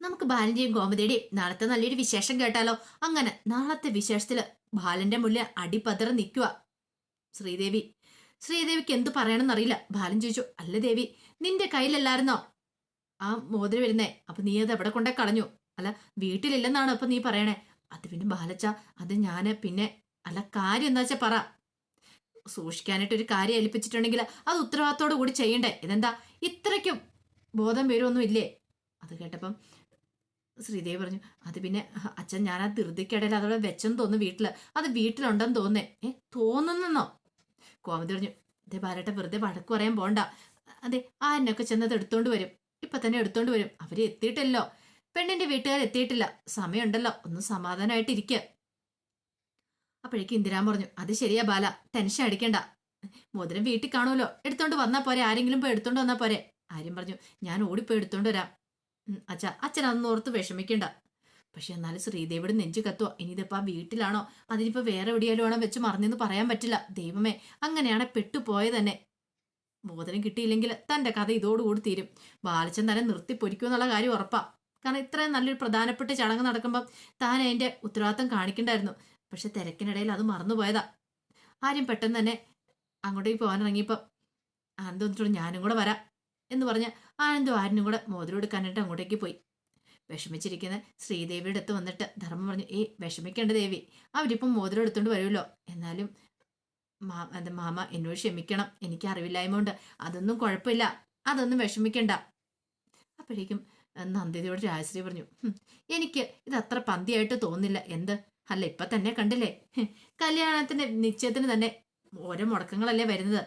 നമുക്ക് ബാലന്റെയും ഗോമതിയുടെയും നാളത്തെ നല്ലൊരു വിശേഷം കേട്ടാലോ? അങ്ങനെ നാളത്തെ വിശേഷത്തിൽ ബാലന്റെ മുല്ല അടിപതറ നിൽക്കുക ശ്രീദേവി ശ്രീദേവിക്ക് എന്തു പറയണമെന്നറിയില്ല. ബാലൻ ചോദിച്ചു അല്ല ദേവി നിന്റെ കയ്യിലല്ലായിരുന്നോ? ആ മോതിരം വരുന്നേ. അപ്പൊ നീ അത് എവിടെ കൊണ്ടേ കളഞ്ഞു? അല്ല വീട്ടിലില്ലെന്നാണോ അപ്പൊ നീ പറയണേ. അത് പിന്നെ ബാലച്ച അത് ഞാൻ പിന്നെ അല്ല കാര്യം എന്താ വെച്ചാ പറ. സൂക്ഷിക്കാനായിട്ട് ഒരു കാര്യം ഏൽപ്പിച്ചിട്ടുണ്ടെങ്കിൽ അത് ഉത്തരവാദിത്തോടു കൂടി ചെയ്യണ്ടേ? ഇതെന്താ? ഇത്രയ്ക്കും ബോധം വരുമൊന്നും ഇല്ലേ അത് കേട്ടപ്പം ശ്രീദേവി പറഞ്ഞു അത് പിന്നെ അച്ഛൻ ഞാൻ ആ ധൃതിക്കിടയിൽ അതോടെ വെച്ചെന്ന് തോന്നുന്നു വീട്ടിൽ അത് വീട്ടിലുണ്ടെന്ന് തോന്നേ ഏ തോന്നുന്നെന്നോ? കോമതി പറഞ്ഞു ഇതേ ബാലേട്ട വെറുതെ വടക്ക് പറയാൻ പോണ്ട. അതെ ആ എന്നൊക്കെ ചെന്നത് എടുത്തോണ്ട് വരും. ഇപ്പൊ തന്നെ എടുത്തോണ്ട് വരും. അവർ എത്തിയിട്ടല്ലോ. പെണ്ണിന്റെ വീട്ടുകാർ എത്തിയിട്ടില്ല. സമയമുണ്ടല്ലോ. ഒന്ന് സമാധാനമായിട്ട് ഇരിക്ക അപ്പോഴേക്കും ഇന്ദിരാൻ പറഞ്ഞു അത് ശരിയാ ബാല. ടെൻഷൻ അടിക്കണ്ട. മോതിരം വീട്ടിൽ കാണുമല്ലോ. എടുത്തോണ്ട് വന്നാ പോരെ. ആരെങ്കിലും പോയി എടുത്തോണ്ട് വന്നാ പോരെ. ആര്യം പറഞ്ഞു ഞാൻ ഓടിപ്പോയി എടുത്തോണ്ട് വരാം. അച്ഛ അച്ഛൻ അന്ന് ഓർത്ത് വിഷമിക്കണ്ട. പക്ഷെ എന്നാലും ശ്രീദേവിയുടെ നെഞ്ചു കത്തുക ഇനി ഇതിപ്പോ ആ വീട്ടിലാണോ? അതിനിപ്പോ വേറെ എവിടെയാലും ആണോ വെച്ച് മറിഞ്ഞെന്ന് പറയാൻ പറ്റില്ല. ദൈവമേ അങ്ങനെയാണ് പെട്ടുപോയത് തന്നെ മോദനം കിട്ടിയില്ലെങ്കിൽ തന്റെ കഥ ഇതോടുകൂടി തീരും. ബാലച്ചൻ തന്നെ നിർത്തി പൊരിക്കുമെന്നുള്ള കാര്യം ഉറപ്പാ. കാരണം ഇത്രയും നല്ലൊരു പ്രധാനപ്പെട്ട ചടങ്ങ് നടക്കുമ്പോൾ താൻ അതിന്റെ ഉത്തരവാദിത്തം കാണിക്കണ്ടായിരുന്നു. പക്ഷെ തിരക്കിനിടയിൽ അത് മറന്നുപോയതാ. ആരും പെട്ടെന്ന് തന്നെ അങ്ങോട്ടേക്ക് പോകാൻ ഇറങ്ങിയപ്പോൾ ആനന്ദം വന്നിട്ട് ഞാനും കൂടെ വരാം. എന്ന് പറഞ്ഞ് ആനന്ദും ആരനും കൂടെ മോതിരം എടുക്കാനായിട്ട് അങ്ങോട്ടേക്ക് പോയി. വിഷമിച്ചിരിക്കുന്ന ശ്രീദേവിയുടെ അടുത്ത് വന്നിട്ട് ധർമ്മം പറഞ്ഞു ഏയ് വിഷമിക്കേണ്ട ദേവി അവരിപ്പം മോതിരം എടുത്തുകൊണ്ട് വരുമല്ലോ എന്നാലും മാ എന്താ മാമ എന്നോട് ക്ഷമിക്കണം. എനിക്ക് അറിവില്ലായ്മ കൊണ്ട് അതൊന്നും കുഴപ്പമില്ല. അതൊന്നും വിഷമിക്കണ്ട. അപ്പോഴേക്കും നന്ദിതയോട് രാജശ്രീ പറഞ്ഞു എനിക്ക് ഇത് അത്ര പന്തിയായിട്ട് തോന്നില്ല എന്ത്? അല്ല ഇപ്പം തന്നെ കണ്ടില്ലേ? കല്യാണത്തിന്റെ നിശ്ചയത്തിന് തന്നെ ഓരോ മുടക്കങ്ങളല്ലേ വരുന്നത്?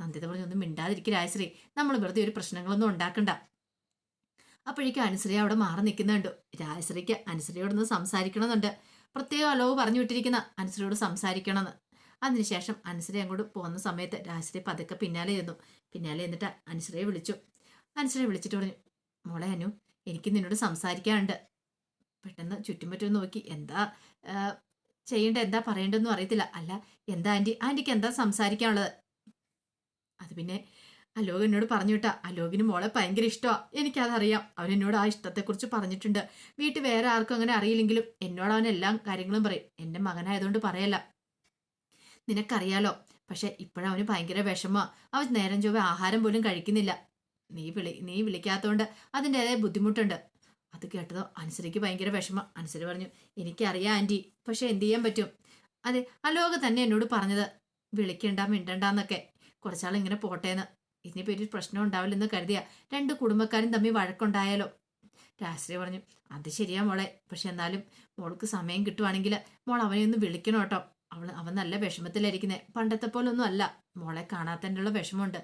നന്ദിത പറഞ്ഞു ഒന്നും മിണ്ടാതിരിക്കും രാജശ്രീ. നമ്മൾ വെറുതെ ഒരു പ്രശ്നങ്ങളൊന്നും ഉണ്ടാക്കണ്ട. അപ്പോഴേക്കും അനുശ്രീ അവിടെ മാറി നിൽക്കുന്നുണ്ട്. രാജശ്രീക്ക് അനുശ്രീയോടൊന്ന് സംസാരിക്കണമെന്നുണ്ട്. പ്രത്യേകം അലവ് പറഞ്ഞു വിട്ടിരിക്കുന്ന അനുശ്രീയോട് സംസാരിക്കണമെന്ന്. അതിനുശേഷം അനുശ്രീ അങ്ങോട്ട് പോകുന്ന സമയത്ത് രാജശ്രീ പതുക്കെ പിന്നാലെ ചെന്നു പിന്നാലെ എന്നിട്ട് അനുശ്രീയെ വിളിച്ചു. അനുശ്രീയെ വിളിച്ചിട്ട് പറഞ്ഞു മോളെ അനു എനിക്ക് നിന്നോട് സംസാരിക്കാനുണ്ട്. പെട്ടെന്ന് ചുറ്റുമറ്റും നോക്കി എന്താ ചെയ്യേണ്ട എന്താ പറയേണ്ടതെന്നും അറിയത്തില്ല. അല്ല എന്താ ആന്റി? ആന്റിക്ക് എന്താ സംസാരിക്കാനുള്ളത്? അത് പിന്നെ അലോക് എന്നോട് പറഞ്ഞു വിട്ടാ അലോകിന് മോളെ ഭയങ്കര ഇഷ്ടമാ എനിക്കതറിയാം. അവൻ എന്നോട് ആ ഇഷ്ടത്തെക്കുറിച്ച് പറഞ്ഞിട്ടുണ്ട്. വീട്ടിൽ വേറെ ആർക്കും അങ്ങനെ അറിയില്ലെങ്കിലും എന്നോട് അവൻ എല്ലാം കാര്യങ്ങളും പറയും. എന്റെ മകനായതുകൊണ്ട് പറയല്ല. നിനക്കറിയാലോ പക്ഷെ ഇപ്പോഴവന് ഭയങ്കര വിഷമ അവൻ നേരം ചൊവ്വ ആഹാരം പോലും കഴിക്കുന്നില്ല. നീ വിളി നീ വിളിക്കാത്തതുകൊണ്ട് അതിന്റെതായ ബുദ്ധിമുട്ടുണ്ട്. അത് കേട്ടതോ അനുസരിക്ക് ഭയങ്കര വിഷമം. അനുസരി പറഞ്ഞു എനിക്കറിയാം ആന്റി പക്ഷെ എന്ത് ചെയ്യാൻ പറ്റും? അതെ അലോക തന്നെ എന്നോട് പറഞ്ഞത് വിളിക്കണ്ട മിണ്ടണ്ടെന്നൊക്കെ കുറച്ചാൾ ഇങ്ങനെ പോട്ടേന്ന്. ഇനിയിപ്പോ ഒരു പ്രശ്നം ഉണ്ടാവില്ലെന്ന് കരുതിയ രണ്ട് കുടുംബക്കാരും തമ്മിൽ വഴക്കുണ്ടായാലോ? രാശ്രീ പറഞ്ഞു അത് ശരിയാ മോളെ പക്ഷെ എന്നാലും മോൾക്ക് സമയം കിട്ടുവാണെങ്കിൽ മോൾ അവനെ ഒന്ന് വിളിക്കണം കേട്ടോ. അവൾ അവൻ നല്ല വിഷമത്തിലായിരിക്കുന്നേ. പണ്ടത്തെ പോലെ ഒന്നും അല്ല. മോളെ കാണാത്തതിന്റെ ഉള്ള വിഷമമുണ്ട്.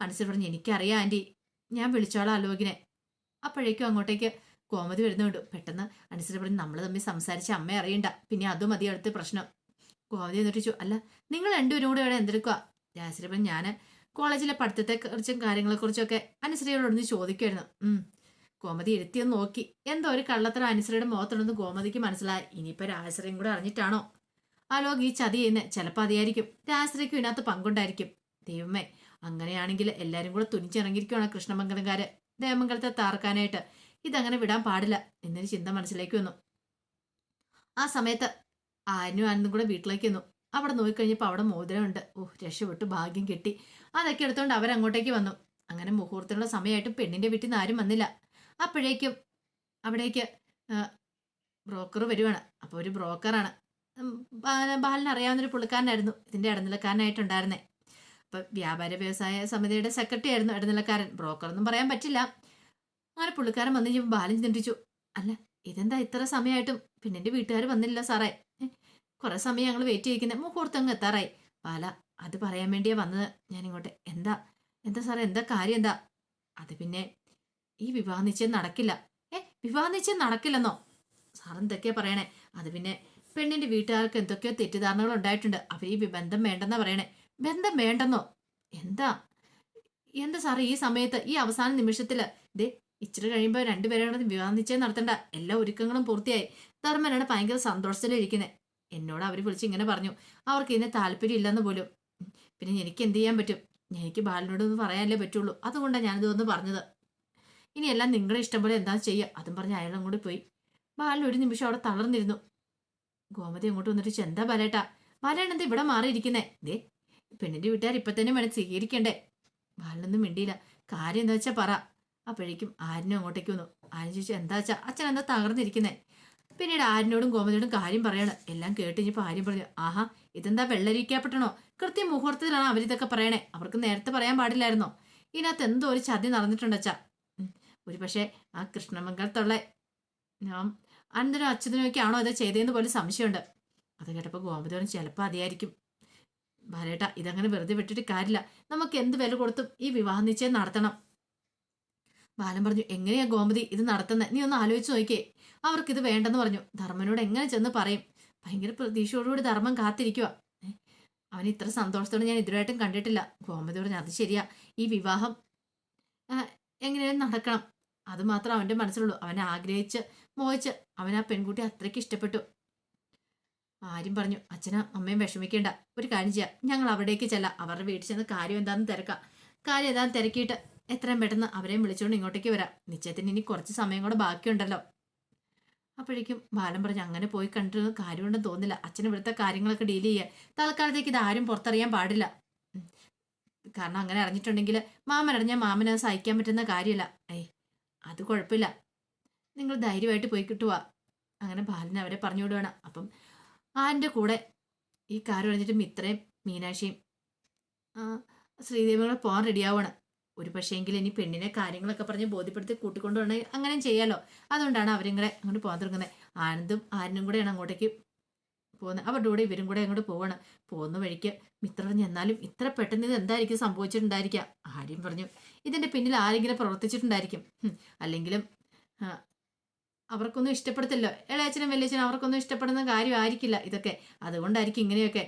അനുസരി പറഞ്ഞു എനിക്കറിയാം ആന്റി ഞാൻ വിളിച്ചോളാം അലോകിനെ. അപ്പോഴേക്കും അങ്ങോട്ടേക്ക് കോമതി വരുന്നുണ്ട് പെട്ടെന്ന് അനുസരിച്ച് പറഞ്ഞു നമ്മൾ തമ്മിൽ സംസാരിച്ച് അമ്മ അറിയണ്ട. പിന്നെ അതും മതി അടുത്ത പ്രശ്നം. കോമതി എന്നിട്ട് അല്ല നിങ്ങൾ രണ്ടുപേരും കൂടെ ഇവിടെ എന്തെടുക്കുക പറഞ്ഞു ഞാൻ കോളേജിലെ പഠിത്തത്തെ കുറിച്ചും കാര്യങ്ങളെക്കുറിച്ചൊക്കെ അനുശ്രീയോടൊന്ന് ചോദിക്കുമായിരുന്നു ഉം. കോമതി ഇരുത്തിയൊന്ന് നോക്കി. എന്തോ ഒരു കള്ളത്തരം അനുശ്രീയുടെ മുഖത്തുണ്ടെന്ന് ഗോമതിക്ക് മനസ്സിലായി. ഇനിയിപ്പോ രാജശ്രീയും കൂടെ അറിഞ്ഞിട്ടാണോ? ആലോക് ഈ ചതി ചെയ്യുന്നത് ചിലപ്പോൾ അതിയായിരിക്കും. രാജശ്രീക്കും ഇതിനകത്ത് പങ്കുണ്ടായിരിക്കും. ദൈവമേ അങ്ങനെയാണെങ്കിൽ എല്ലാവരും കൂടെ തുനിച്ചിറങ്ങിയിരിക്കുകയാണ് കൃഷ്ണമംഗലംകാര്. ദേവമംഗലത്തെ താർക്കാനായിട്ട് ഇതങ്ങനെ വിടാൻ പാടില്ല എന്നൊരു ചിന്ത മനസ്സിലേക്ക് വന്നു. ആ സമയത്ത് ആനും ആനന്ദും കൂടെ വീട്ടിലേക്ക് വന്നു അവിടെ നോക്കിക്കഴിഞ്ഞപ്പോൾ അവിടെ മോതിരമുണ്ട്. ഓ രക്ഷപ്പെട്ടു ഭാഗ്യം കിട്ടി. അതൊക്കെ എടുത്തുകൊണ്ട് അവരങ്ങോട്ടേക്ക് വന്നു. അങ്ങനെ മുഹൂർത്തമുള്ള സമയമായിട്ട് പെണ്ണിന്റെ വീട്ടിൽ നിന്ന് ആരും വന്നില്ല. അപ്പോഴേക്കും അവിടേക്ക് ബ്രോക്കർ വരുവാണ്. അപ്പോൾ ഒരു ബ്രോക്കറാണ് ബാലന് അറിയാവുന്നൊരു പുള്ളിക്കാരനായിരുന്നു. ഇതിന്റെ ഇടനിലക്കാരനായിട്ടുണ്ടായിരുന്നേ. അപ്പോൾ വ്യാപാര വ്യവസായ സമിതിയുടെ സെക്രട്ടറി ആയിരുന്നു ഇടനിലക്കാരൻ. ബ്രോക്കർ ഒന്നും പറയാൻ പറ്റില്ല. അങ്ങനെ പുള്ളിക്കാരൻ വന്നു കഴിഞ്ഞപ്പോൾ ബാലൻ ചിന്തിച്ചു. അല്ല ഇതെന്താ ഇത്ര സമയമായിട്ടും പിന്നെ എന്റെ വീട്ടുകാർ വന്നില്ല സാറേ? കുറെ സമയം ഞങ്ങൾ വെയിറ്റ് ചെയ്യിക്കുന്നത് മുഹൂർത്തം അങ്ങ് എത്താറായി. ബാല അത് പറയാൻ വേണ്ടിയാ വന്നത്. ഞാൻ ഇങ്ങോട്ട് എന്താ? എന്താ സാറേ? എന്താ കാര്യം? എന്താ? അത് പിന്നെ ഈ വിവാഹ നിശ്ചയം നടക്കില്ല. ഏ? വിവാഹ നിശ്ചയം നടക്കില്ലെന്നോ? സാർ എന്തൊക്കെയാ പറയണേ? അത് പിന്നെ പെണ്ണിന്റെ വീട്ടുകാർക്ക് എന്തൊക്കെയോ തെറ്റിദ്ധാരണകൾ ഉണ്ടായിട്ടുണ്ട്. അവർ ഈ ബന്ധം വേണ്ടെന്നാ പറയണേ. ബന്ധം വേണ്ടെന്നോ? എന്താ? എന്താ സാറേ ഈ സമയത്ത് ഈ അവസാന നിമിഷത്തിൽ? ദേ ഇച്ചിരി കഴിയുമ്പോൾ രണ്ടുപേരോട് വിവാഹ നിശ്ചയം നടത്തേണ്ട. എല്ലാ ഒരുക്കങ്ങളും പൂർത്തിയായി. ധർമ്മനാണ് ഭയങ്കര സന്തോഷത്തിലിരിക്കുന്നത് എന്നോട് അവർ വിളിച്ച് ഇങ്ങനെ പറഞ്ഞു. അവർക്ക് ഇതിന് താല്പര്യം ഇല്ലെന്ന് പോലും. പിന്നെ എനിക്ക് എന്ത് ചെയ്യാൻ പറ്റും? എനിക്ക് ബാലനോടൊന്നും പറയാനല്ലേ പറ്റുള്ളൂ. അതുകൊണ്ടാണ് ഞാനിതൊന്ന് പറഞ്ഞത്. ഇനി എല്ലാം നിങ്ങളുടെ ഇഷ്ടം പോലെ എന്താ ചെയ്യുക അതും പറഞ്ഞ് അയാളും കൂടി പോയി. ബാലൻ ഒരു നിമിഷം അവിടെ തളർന്നിരുന്നു. ഗോമതി അങ്ങോട്ട് വന്നിട്ട് ചെന്താ ബാലേട്ടാ? ബാലേട്ടൻ എന്താ ഇവിടെ മാറിയിരിക്കുന്നേ? ദേ പെണ്ണിന്റെ വീട്ടുകാർ ഇപ്പൊ തന്നെ വേണം സ്വീകരിക്കണ്ടേ? ബാലനൊന്നും മിണ്ടിയില്ല. കാര്യം എന്താ വെച്ചാ പറ. അപ്പോഴേക്കും ആരിനും അങ്ങോട്ടേക്ക് വന്നു. ആരും ചോദിച്ചു എന്താ വെച്ചാ അച്ഛൻ എന്താ തകർന്നിരിക്കുന്നേ? പിന്നീട് ആരിനോടും ഗോമതിയോടും കാര്യം പറയാണ്. എല്ലാം കേട്ട് ഇനിയിപ്പോൾ ആര്യം പറഞ്ഞു. ആഹാ ഇതെന്താ വെള്ളരിക്കപ്പെട്ടണോ? കൃത്യം മുഹൂർത്തത്തിലാണ് അവരിതൊക്കെ പറയണേ. അവർക്ക് നേരത്തെ പറയാൻ പാടില്ലായിരുന്നോ? ഇതിനകത്ത് എന്തോ ഒരു ചതി നടന്നിട്ടുണ്ട് ഒരു പക്ഷേ ആ കൃഷ്ണമംഗലത്തുള്ള ഞാൻ അച്ഛനൊക്കെ അച്ഛനും ഒക്കെ ആണോ ഇത് ചെയ്തതെന്ന് പോലും സംശയമുണ്ട്. അത് കേട്ടപ്പോൾ ഗോമതിയോടും ചിലപ്പോൾ അതായിരിക്കും ബാലേട്ട ഇതങ്ങനെ വെറുതെ വിട്ടിട്ട് കാര്യമില്ല. നമുക്ക് എന്ത് വില കൊടുത്തും ഈ വിവാഹ നിശ്ചയം നടത്തണം. ബാലൻ പറഞ്ഞു എങ്ങനെയാ ഗോമതി ഇത് നടത്തുന്നത് നീ ഒന്ന് ആലോചിച്ച് നോക്കിയേ. അവർക്ക് ഇത് വേണ്ടെന്ന് പറഞ്ഞു. ധർമ്മനോട് എങ്ങനെ ചെന്ന് പറയും? ഭയങ്കര പ്രതീക്ഷയോടുകൂടി ധർമ്മം കാത്തിരിക്കുക അവൻ ഇത്ര സന്തോഷത്തോടെ ഞാൻ ഇതുവരായിട്ടും കണ്ടിട്ടില്ല. ഗോമതി പറഞ്ഞു അത് ശരിയാ. ഈ വിവാഹം എങ്ങനെയാണ് നടക്കണം. അത് മാത്രം അവന്റെ മനസ്സിലുള്ളൂ. അവനെ ആഗ്രഹിച്ച് മോഹിച്ച് അവൻ ആ പെൺകുട്ടി അത്രയ്ക്ക് ഇഷ്ടപ്പെട്ടു. ആരും പറഞ്ഞു അച്ഛനാ അമ്മയും വിഷമിക്കേണ്ട. ഒരു കാര്യം ചെയ്യാം. ഞങ്ങൾ അവിടേക്ക് ചെല്ലാം. അവരുടെ വീട്ടിൽ ചെന്ന് കാര്യം എന്താണെന്ന് തിരക്കാം. കാര്യം എന്താണെന്ന് തിരക്കിയിട്ട് എത്രയും പെട്ടെന്ന് അവരെയും വിളിച്ചുകൊണ്ട് ഇങ്ങോട്ടേക്ക് വരാം. നിശ്ചയത്തിന് ഇനി കുറച്ച് സമയം കൂടെ ബാക്കിയുണ്ടല്ലോ. അപ്പോഴേക്കും ബാലൻ പറഞ്ഞു അങ്ങനെ പോയി കണ്ടിട്ട് കാര്യമുണ്ടെന്ന് തോന്നില്ല അച്ഛൻ ഇവിടുത്തെ കാര്യങ്ങളൊക്കെ ഡീൽ ചെയ്യുക തൽക്കാലത്തേക്ക് ഇത് ആരും പുറത്തറിയാൻ പാടില്ല. കാരണം അങ്ങനെ അറിഞ്ഞിട്ടുണ്ടെങ്കിൽ മാമൻ അറിഞ്ഞാൽ മാമന് സഹിക്കാൻ പറ്റുന്ന കാര്യമല്ല. ഏയ് അത് കുഴപ്പമില്ല. നിങ്ങൾ ധൈര്യമായിട്ട് പോയി കിട്ടുക. അങ്ങനെ ബാലൻ അവരെ പറഞ്ഞു വിടുവാണ്. അപ്പം ആന്റെ കൂടെ ഈ കാര്യം അറിഞ്ഞിട്ട് മിത്രയും മീനാക്ഷിയും ശ്രീദേവികളെ പോകാൻ റെഡിയാവുകയാണ് ഒരു പക്ഷേങ്കിൽ ഇനി പെണ്ണിനെ കാര്യങ്ങളൊക്കെ പറഞ്ഞ് ബോധ്യപ്പെടുത്തി കൂട്ടിക്കൊണ്ടുപോകണമെങ്കിൽ അങ്ങനെ ചെയ്യാലോ. അതുകൊണ്ടാണ് അവരും കൂടെ അങ്ങോട്ട് പോകാൻ തുടങ്ങുന്നത് ആനന്ദും ആരനും കൂടെയാണ് അങ്ങോട്ടേക്ക് പോകുന്നത് അവരുടെ കൂടെ ഇവരും കൂടെ അങ്ങോട്ട് പോവാണ്. പോകുന്ന വഴിക്ക് മിത്ര പറഞ്ഞു എന്നാലും ഇത്ര പെട്ടെന്ന് ഇത് എന്തായിരിക്കും സംഭവിച്ചിട്ടുണ്ടായിരിക്കുക ആര്യം പറഞ്ഞു ഇതിന്റെ പിന്നിൽ ആരെങ്കിലും പ്രവർത്തിച്ചിട്ടുണ്ടായിരിക്കും. അല്ലെങ്കിലും അവർക്കൊന്നും ഇഷ്ടപ്പെടത്തില്ലോ ഇളയച്ചനും വലിയച്ഛനും അവർക്കൊന്നും ഇഷ്ടപ്പെടുന്ന കാര്യമായിരിക്കില്ല ഇതൊക്കെ. അതുകൊണ്ടായിരിക്കും ഇങ്ങനെയൊക്കെ.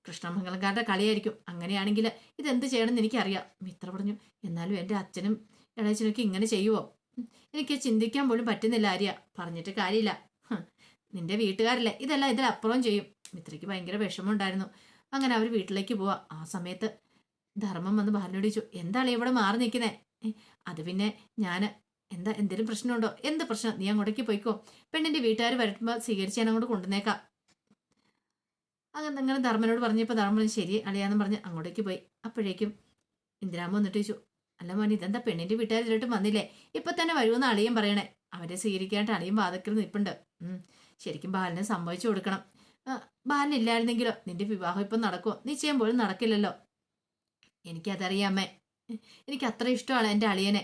ഹും, കൃഷ്ണമംഗലംകാരുടെ കളിയായിരിക്കും. അങ്ങനെയാണെങ്കിൽ ഇതെന്ത് ചെയ്യണമെന്ന് എനിക്കറിയാം. മിത്ര പറഞ്ഞു എന്നാലും എന്റെ അച്ഛനും ഇളയച്ചനൊക്കെ ഇങ്ങനെ ചെയ്യുമോ എനിക്ക് ചിന്തിക്കാൻ പോലും പറ്റുന്നില്ല ആര്യ. പറഞ്ഞിട്ട് കാര്യമില്ല. നിന്റെ വീട്ടുകാരല്ലേ? ഇതെല്ലാം ഇതിലപ്പുറം ചെയ്യും. മിത്രയ്ക്ക് ഭയങ്കര വിഷമമുണ്ടായിരുന്നു. അങ്ങനെ അവർ വീട്ടിലേക്ക് പോവാ. ആ സമയത്ത് ധർമ്മം വന്ന് ബാലനോട് ചോദിച്ചു എന്താണ് ഇവിടെ മാറി നിൽക്കുന്നേ? അത് പിന്നെ ഞാൻ എന്താ എന്തെങ്കിലും പ്രശ്നമുണ്ടോ? എന്ത് പ്രശ്നം? നീ അങ്ങോട്ടേക്ക് പോയിക്കോ. പെണ്ണിന്റെ വീട്ടുകാർ വരുമ്പോൾ സ്വീകരിച്ച് ഞാൻ അങ്ങോട്ട് കൊണ്ടുവന്നേക്കാം. അങ്ങനെ അങ്ങനെ ധർമ്മനോട് പറഞ്ഞപ്പോൾ ധർമ്മൻ ശരി അളിയാന്ന് പറഞ്ഞ് അങ്ങോട്ടേക്ക് പോയി. അപ്പോഴേക്കും ഇന്ദിരാമ്മ വന്നിട്ട് ചോദിച്ചു അല്ല മോനെ ഇതെന്താ പെണ്ണിന്റെ വീട്ടുകാർ വന്നില്ലേ? ഇപ്പം തന്നെ വരുമെന്ന് അളിയും പറയണേ. അവരെ സ്വീകരിക്കാനായിട്ട് അളിയും വാതക്കൽ നിൽപ്പുണ്ട്. ശരിക്കും ബാലിനെ സംഭവിച്ചു കൊടുക്കണം. ബാലിനില്ലായിരുന്നെങ്കിലോ നിന്റെ വിവാഹം ഇപ്പം നടക്കുമോ നിശ്ചയം പോലും നടക്കില്ലല്ലോ. എനിക്കതറിയാമേ എനിക്ക് അത്ര ഇഷ്ടമാണ് എന്റെ അളിയനെ.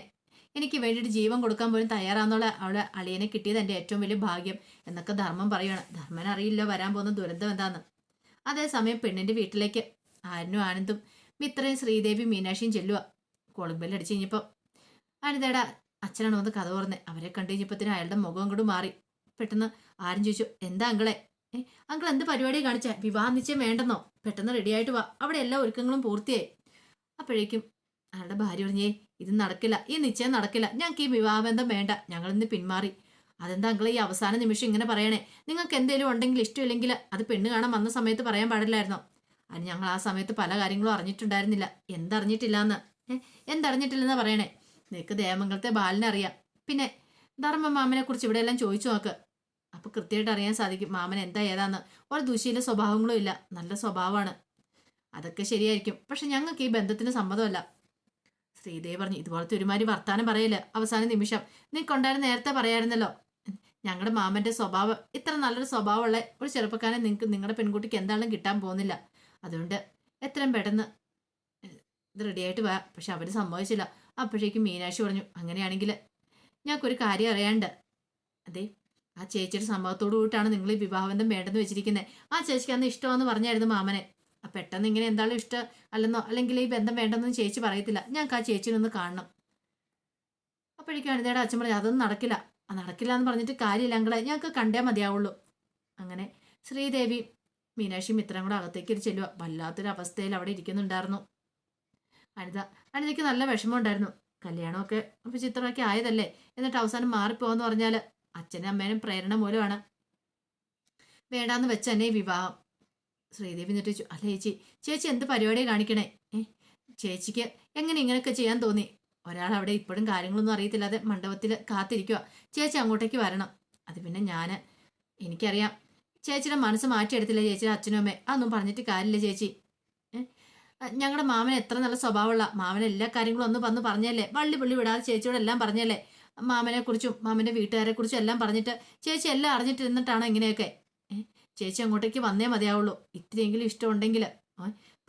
എനിക്ക് വേണ്ടിയിട്ട് ജീവൻ കൊടുക്കാൻ പോലും തയ്യാറാന്നുള്ള അവളെ അളിയനെ കിട്ടിയത് എന്റെ ഏറ്റവും വലിയ ഭാഗ്യം എന്നൊക്കെ ധർമ്മം പറയുകയാണ് ധർമ്മൻ അറിയില്ല വരാൻ പോകുന്ന ദുരന്തം എന്താന്ന്. അതേസമയം പെണ്ണിന്റെ വീട്ടിലേക്ക് ആരനും ആനന്ദും മിത്രയും ശ്രീദേവി മീനാക്ഷിയും ചെല്ലുക കോളിംഗ് അടിച്ച് കഴിഞ്ഞപ്പോൾ അനിതയുടെ അച്ഛനാണ് വന്ന് കഥ പറഞ്ഞത് അവരെ കണ്ടു കഴിഞ്ഞപ്പത്തിന് അയാളുടെ മുഖം അങ്ങോട്ട് മാറി. പെട്ടെന്ന് ആരും ചോദിച്ചു എന്താ അങ്കിളെ? ഏ അങ്കിൾ എന്ത് പരിപാടി കാണിച്ച? വിവാഹ നിശ്ചയം വേണ്ടെന്നോ? പെട്ടെന്ന് റെഡിയായിട്ട് വാ. അവിടെ എല്ലാ ഒരുക്കങ്ങളും പൂർത്തിയായി. അപ്പോഴേക്കും അയാളുടെ ഭാര്യ പറഞ്ഞേ ഇത് നടക്കില്ല. ഈ നിശ്ചയം നടക്കില്ല. ഞങ്ങൾക്ക് ഈ വിവാഹബന്ധം വേണ്ട. ഞങ്ങളിന്ന് പിന്മാറി. അതെന്താ അങ്കിൾ ഈ അവസാന നിമിഷം ഇങ്ങനെ പറയണേ. നിങ്ങൾക്ക് എന്തെങ്കിലും ഉണ്ടെങ്കിൽ ഇഷ്ടമില്ലെങ്കിൽ അത് പെണ്ണ് കാണാൻ വന്ന സമയത്ത് പറയാൻ പാടില്ലായിരുന്നോ? അത് ഞങ്ങൾ ആ സമയത്ത് പല കാര്യങ്ങളും അറിഞ്ഞിട്ടുണ്ടായിരുന്നില്ല. എന്തറിഞ്ഞിട്ടില്ല എന്ന് എന്തറിഞ്ഞിട്ടില്ലെന്ന് പറയണേ? നിനക്ക് ദേവമംഗലത്തെ ബാലിനറിയാം പിന്നെ ധർമ്മ മാമനെ കുറിച്ച് ഇവിടെ എല്ലാം ചോദിച്ചു നോക്ക്. അപ്പൊ കൃത്യമായിട്ട് അറിയാൻ സാധിക്കും മാമൻ എന്താ ഏതാന്ന്. ഒരു ദുശീല സ്വഭാവങ്ങളും ഇല്ല. നല്ല സ്വഭാവമാണ്. അതൊക്കെ ശരിയായിരിക്കും. പക്ഷെ ഞങ്ങൾക്ക് ഈ ബന്ധത്തിന് സമ്മതമല്ല. ശ്രീദേവി പറഞ്ഞു ഇതുപോലത്തെ ഒരുമാതിരി വർത്താനം പറയൽ അവസാന നിമിഷം. നീ കൊണ്ടായിരുന്നു നേരത്തെ പറയായിരുന്നല്ലോ. ഞങ്ങളുടെ മാമന്റെ സ്വഭാവം ഇത്ര നല്ലൊരു സ്വഭാവമുള്ള ഒരു ചെറുപ്പക്കാരൻ നിങ്ങൾക്ക് നിങ്ങളുടെ പെൺകുട്ടിക്ക് എന്താണെങ്കിലും കിട്ടാൻ പോകുന്നില്ല. അതുകൊണ്ട് എത്രയും പെട്ടെന്ന് ഇത് റെഡിയായിട്ട് വാ. പക്ഷെ അവർ സമ്മതിച്ചില്ല. അപ്പോഴേക്കും മീനാക്ഷി പറഞ്ഞു അങ്ങനെയാണെങ്കിൽ ഞങ്ങൾക്കൊരു കാര്യം അറിയാണ്ട് അതെ ആ ചേച്ചിയുടെ സംഭവത്തോടു കൂടിയിട്ടാണ് നിങ്ങൾ ഈ വിവാഹബന്ധം വേണ്ടെന്ന് വെച്ചിരിക്കുന്നത് ആ ചേച്ചിക്ക് അന്ന് ഇഷ്ടമെന്ന് പറഞ്ഞായിരുന്നു മാമനെ. ആ പെട്ടെന്ന് ഇങ്ങനെ എന്താണോ ഇഷ്ടം അല്ലെന്നോ അല്ലെങ്കിൽ ഈ ബന്ധം വേണ്ടെന്നും ചേച്ചി പറയത്തില്ല. ഞങ്ങൾക്ക് ആ ചേച്ചിനൊന്ന് കാണണം. അപ്പോഴേക്കും അനിതയുടെ അച്ഛൻ പറഞ്ഞു അതൊന്നും നടക്കില്ല. നടക്കില്ല എന്ന് പറഞ്ഞിട്ട് കാര്യമില്ല അങ്ങളെ ഞങ്ങൾക്ക് കണ്ടേ മതിയാവുള്ളൂ. അങ്ങനെ ശ്രീദേവി മീനാക്ഷി മിത്രം കൂടെ അകത്തേക്ക് ചെല്ലുക വല്ലാത്തൊരു അവസ്ഥയിൽ അവിടെ ഇരിക്കുന്നുണ്ടായിരുന്നു. അനിത അനിതയ്ക്ക് നല്ല വിഷമമുണ്ടായിരുന്നു. കല്യാണമൊക്കെ അപ്പം ചിത്രമൊക്കെ ആയതല്ലേ? എന്നിട്ട് അവസാനം മാറിപ്പോകാന്ന് പറഞ്ഞാൽ അച്ഛനും അമ്മേനും പ്രേരണ മൂലമാണ്. വേണ്ടാന്ന് വെച്ച എന്നെ വിവാഹം. ശ്രീദേവി എന്നിട്ട് അല്ല ചേച്ചി ചേച്ചി എന്ത് പരിപാടിയാണ് കാണിക്കണേ? ചേച്ചിക്ക് എങ്ങനെ ഇങ്ങനെയൊക്കെ ചെയ്യാൻ തോന്നി? ഒരാൾ അവിടെ ഇപ്പോഴും കാര്യങ്ങളൊന്നും അറിയത്തില്ലാതെ മണ്ഡപത്തിൽ കാത്തിരിക്കുക ചേച്ചി അങ്ങോട്ടേക്ക് വരണം. അത് പിന്നെ ഞാൻ എനിക്കറിയാം. ചേച്ചിയുടെ മനസ്സ് മാറ്റിയെടുത്തില്ല ചേച്ചിയുടെ അച്ഛനും അമ്മേ അതൊന്നും പറഞ്ഞിട്ട് കാര്യമില്ല ചേച്ചി. ഞങ്ങളുടെ മാമൻ എത്ര നല്ല സ്വഭാവമുള്ള മാമൻ എല്ലാ കാര്യങ്ങളും ഒന്ന് വന്ന് പറഞ്ഞല്ലേ? വള്ളി പുള്ളി വിടാതെ ചേച്ചിയോട് എല്ലാം പറഞ്ഞല്ലേ? മാമനെ കുറിച്ചും മാമന്റെ വീട്ടുകാരെ കുറിച്ചും എല്ലാം പറഞ്ഞിട്ട് ചേച്ചി എല്ലാം അറിഞ്ഞിട്ടിരുന്നിട്ടാണോ ഇങ്ങനെയൊക്കെ? ചേച്ചി അങ്ങോട്ടേക്ക് വന്നേ മതിയാവുള്ളൂ. ഇത്രയെങ്കിലും ഇഷ്ടമുണ്ടെങ്കിൽ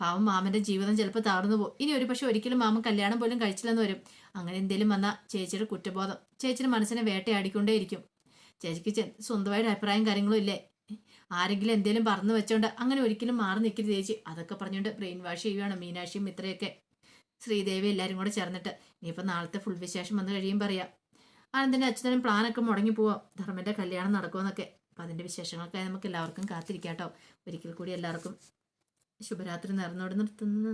പാവം മാമന്റെ ജീവിതം ചിലപ്പോൾ തകർന്നു പോകും. ഇനി ഒരു പക്ഷെ ഒരിക്കലും മാമൻ കല്യാണം പോലും കഴിച്ചില്ലെന്ന് വരും. അങ്ങനെ എന്തെങ്കിലും വന്ന ചേച്ചിയുടെ കുറ്റബോധം. ചേച്ചിയുടെ മനസ്സിനെ വേട്ടയാടിക്കൊണ്ടേയിരിക്കും. ചേച്ചിക്ക് സ്വന്തമായിട്ട് അഭിപ്രായം കാര്യങ്ങളും ഇല്ലേ? ആരെങ്കിലും എന്തെങ്കിലും പറഞ്ഞു വെച്ചോണ്ട് അങ്ങനെ ഒരിക്കലും മാറി നിൽക്കരുത് ചേച്ചി. അതൊക്കെ പറഞ്ഞുകൊണ്ട് ബ്രെയിൻ വാഷ് ചെയ്യുകയാണ് മീനാക്ഷിയും മിത്രയൊക്കെ. ശ്രീദേവി എല്ലാവരും കൂടെ ചേർന്നിട്ട് ഇനിയിപ്പോൾ നാളത്തെ ഫുൾ വിശേഷം വന്നു കഴിയും പറയാം. ആനന്ദിന്റെ അച്ഛനും പ്ലാനൊക്കെ മുടങ്ങി പോവാം. ധർമ്മന്റെ കല്യാണം നടക്കുമെന്നൊക്കെ അപ്പം അതിന്റെ വിശേഷങ്ങൾക്കായി നമുക്ക് എല്ലാവർക്കും കാത്തിരിക്കാം കേട്ടോ. ഒരിക്കൽ കൂടി എല്ലാവർക്കും ശുഭരാത്രി നേർന്നോട് നിർത്തുന്നു.